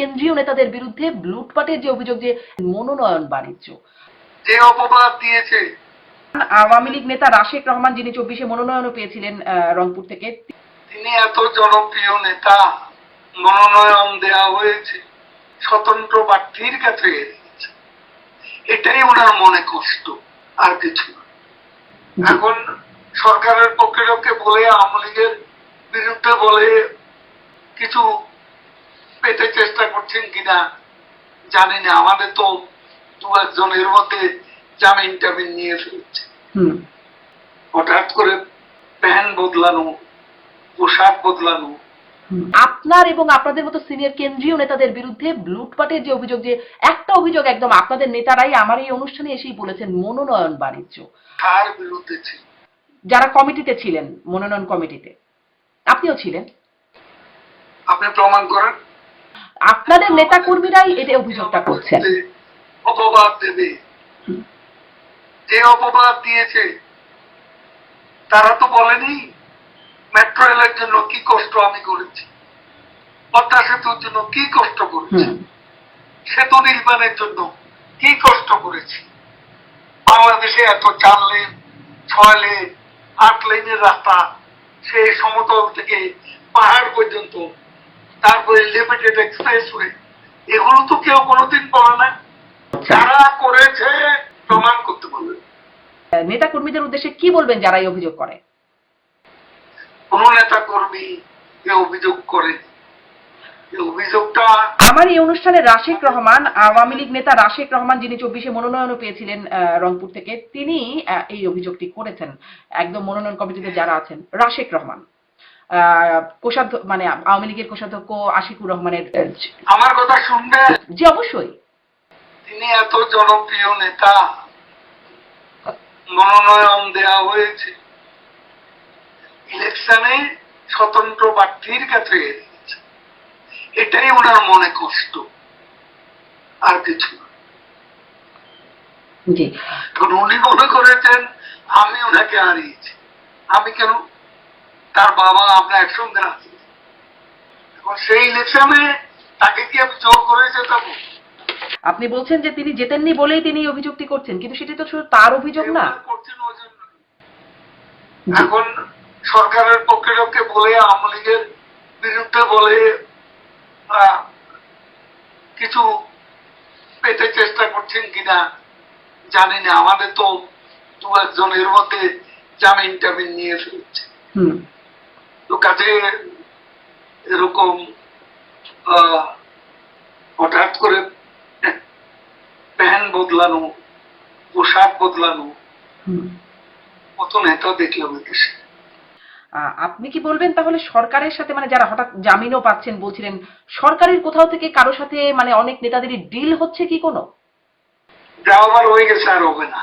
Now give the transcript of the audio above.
কেন্দ্রীয় নেতাদের বিরুদ্ধে লুটপাটের যে অভিযোগ যে মনোনয়ন বাণিজ্য। যে অপবাদ দিয়েছে। আওয়ামী লীগ নেতা রাশেক রহমান যিনি চব্বিশে মনোনয়নও পেয়েছিলেন রংপুর থেকে তিনি এত জনপ্রিয় নেতা মনোনয়ন দেওয়া হয়েছে স্বতন্ত্র প্রার্থীর কাছে এটাই ওনার মনে কষ্ট আর কিছু এখন সরকারের পক্ষে লোককে বলে আওয়ামী লীগের বিরুদ্ধে বলে কিছু পেতে চেষ্টা করছেন কিনা জানি না। আমাদের তো দু একজনের মধ্যে জামিন টামিন নিয়ে ফেলছে হঠাৎ করে প্যান্ট বদলানো পোশাক বদলানো। আপনার এবং আপনাদের মতো সিনিয়র কেন্দ্রীয় নেতাদের বিরুদ্ধে লুটপাটের যে অভিযোগ যে একটা অভিযোগ একদম আপনাদের নেতারাই আমার এই অনুষ্ঠানে এসেই বলেছেন মনোনয়ন বাণিজ্য। কার বিরুদ্ধে ছিল? যারা কমিটিতে ছিলেন মনোনয়ন কমিটিতে। আপনিও ছিলেন। আপনি প্রমাণ করেন। আপনাদের নেতা কর্মীরাই এটা অভিযোগটা করছেন। অপবাদ দেবে। যে অপবাদ দিয়েছে তারা তো বলেনি মেট্রো রেলের জন্য কি কষ্ট আমি করেছি পদ্মা সেতুর জন্য কি কষ্ট করেছি সেতু নির্মাণের জন্য কি কষ্ট করেছি। বাংলাদেশে এত চার লেন ছয় লেন আট লেনের রাস্তা সেই সমতল থেকে পাহাড় পর্যন্ত তারপরে লিমিটেড এক্সপ্রেসওয়ে এগুলো তো কেউ কোনোদিন বলে না। যারা করেছে প্রমাণ করতে পারবে। নেতা কর্মীদের উদ্দেশ্যে কি বলবেন যারা এই অভিযোগ করে? কোন নেতা কর্মী অভিযোগ করে। অভিযোগটা আমার এই অনুষ্ঠানে রাশেক রহমান আওয়ামী লীগ নেতা রাশেক রহমান যিনি চব্বিশে মনোনয়নও পেয়েছিলেন রংপুর থেকে তিনি এই অভিযোগটি করেছেন। একদম মনোনয়ন কমিটিতে যারা আছেন রাশেক রহমান। কোষাধ্য মানে আওয়ামী লীগের কোষাধ্যক্ষ আশিকুর রহমানের আমার কথা শুনবে? জি অবশ্যই। তিনি এত জনপ্রিয় নেতা মনোনয়ন দেওয়া হয়েছে। ইলেকশনে স্বতন্ত্র প্রার্থীর কাছে এটাই ওনার মনে কষ্ট। আর কিছু উনি মনে করেছেন আমি ওনাকে হারিয়েছি। আমি কেন তার বাবা আমরা একসঙ্গে আছি। এখন সেই ইলেকশনে তাকে কি আমি জোর করে যেতাবো আপনি বলছেন যে তিনি জেতেননি বলেই তিনি অভিযোগটি করছেন কিন্তু সেটি তো শুধু তার অভিযোগ না। এখন সরকারের পক্ষে লোককে বলে আওয়ামী লীগের বিরুদ্ধে বলে কিছু পেতে চেষ্টা করছেন কিনা জানি না। আমাদের তো দু একজনের মধ্যে জামিন টামিন নিয়ে ফেলছে হুম। তো কাজে এরকম হঠাৎ করে প্যান্ট বদলানো পোশাক বদলানো কত নেতা দেখলাম দেশে আপনি কি বলবেন তাহলে সরকারের সাথে মানে যারা হঠাৎ জামিনও পাচ্ছেন বলছিলেন সরকারের কোথাও থেকে কারও সাথে মানে অনেক নেতাদেরই ডিল হচ্ছে কি কোনো? যা হয়ে গেছে আর হবে না।